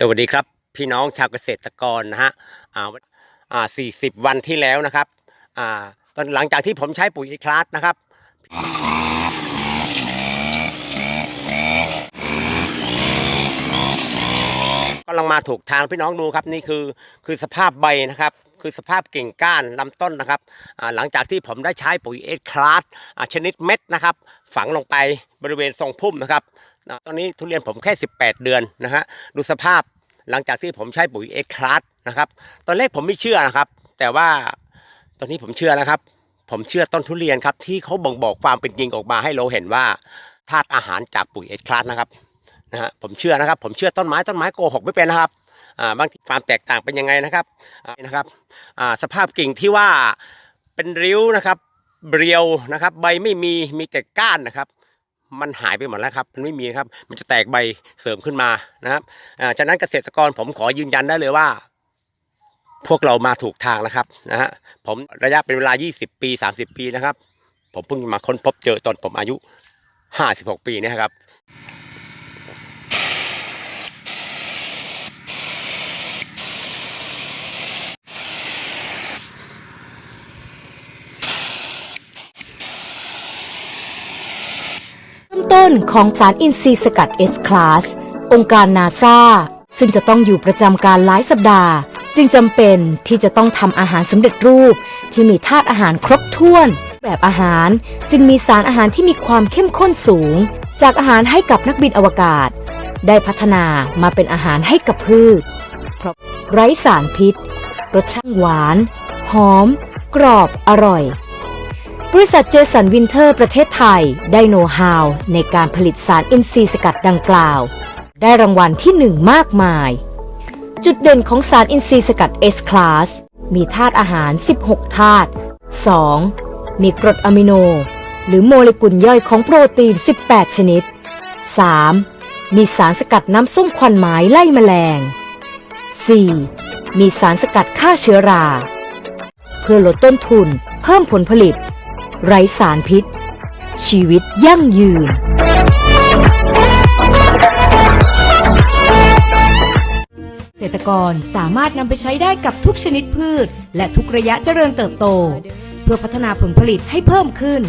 สวัสดีครับ พี่น้องชาวเกษตรกรนะฮะอ่าอ่า40วันที่แล้วนะครับอ่าตอนหลังจากที่ผมใช้ปุ๋ยอีคลาสนะครับกำลังมาถูกทางพี่น้องดูครับนี่คือคือสภาพใบนะครับ คือสภาพกิ่งก้านลำต้นนะครับอ่าหลังจากที่ผมได้ใช้ปุ๋ยเอสคลาสชนิดเม็ดนะครับ ฝังลงไปบริเวณทรงพุ่มนะครับ อ่าตอนนี้ทุเรียนผมแค่ 18 เดือนนะฮะดูสภาพหลังจากที่ผมใช้ปุ๋ยเอสคลาสนะครับตอนแรกผมไม่เชื่อนะครับ แต่ว่าตอนนี้ผมเชื่อแล้วครับ ผมเชื่อต้นทุเรียนครับที่เขาบ่งบอกความเป็นจริงออกมาให้เราเห็นว่าธาตุอาหารจากปุ๋ยเอสคลาสนะครับนะฮะผมเชื่อนะครับ ผมเชื่อต้นไม้ต้นไม้โกหกไม่เป็นนะครับอ่าบางทีความแตกต่างเป็นยังไงนะครับอ่นะครับอ่าสภาพกิ่งที่ว่าเป็นริ้วนะครับเรียวนะครับ ใบไม่มีมีแต่ก้านนะครับ มันหายไปหมดแล้วครับมันไม่มีครับ มันจะแตกใบเสริมขึ้นมานะครับอ่าฉะนั้นเกษตรกรผมขอยืนยันได้เลยว่า พวกเรามาถูกทางแล้วครับนะฮะผมระยะเป็นเวลา 20 ปี 30 ปีนะครับ ผมเพิ่งมาค้นพบเจอตอนผมอายุ 56 ปีเนะครับ ต้นของสารอินทรีย์สกัด S-Class องค์การนาซาซึ่งจะต้องอยู่ประจำการหลายสัปดาห์ จึงจำเป็นที่จะต้องทำอาหารสำเร็จรูป ที่มีธาตุอาหารครบถ้วน แบบอาหารจึงมีสารอาหารที่มีความเข้มข้นสูง จากอาหารให้กับนักบินอวกาศ ได้พัฒนามาเป็นอาหารให้กับพืชเพราะไร้สารพิษ รสชาติหวาน หอม กรอบอร่อย บริษัทเจสันวินเทอร์ประเทศไทย ได้โน้ตฮาวในการผลิตสารอินทรีย์สกัดดังกล่าว ได้รางวัลที่หนึ่งมากมาย จุดเด่นของสารอินทรีย์สกัด S-Class มีธาตุอาหาร 16 ธาตุ 2. มีกรดอะมิโน หรือโมเลกุลย่อยของโปรตีน 18 ชนิด 3. มีสารสกัดน้ำส้มควันไม้ไล่แมลง 4. มีสารสกัดฆ่าเชื้อรา เพื่อลดต้นทุน เพิ่มผลผลิต ไร้สารพิษ ชีวิตยั่งยืน เกษตรกรสามารถนำไปใช้ได้กับทุกชนิดพืช และทุกระยะเจริญเติบโต เพื่อพัฒนาผลผลิตให้เพิ่มขึ้น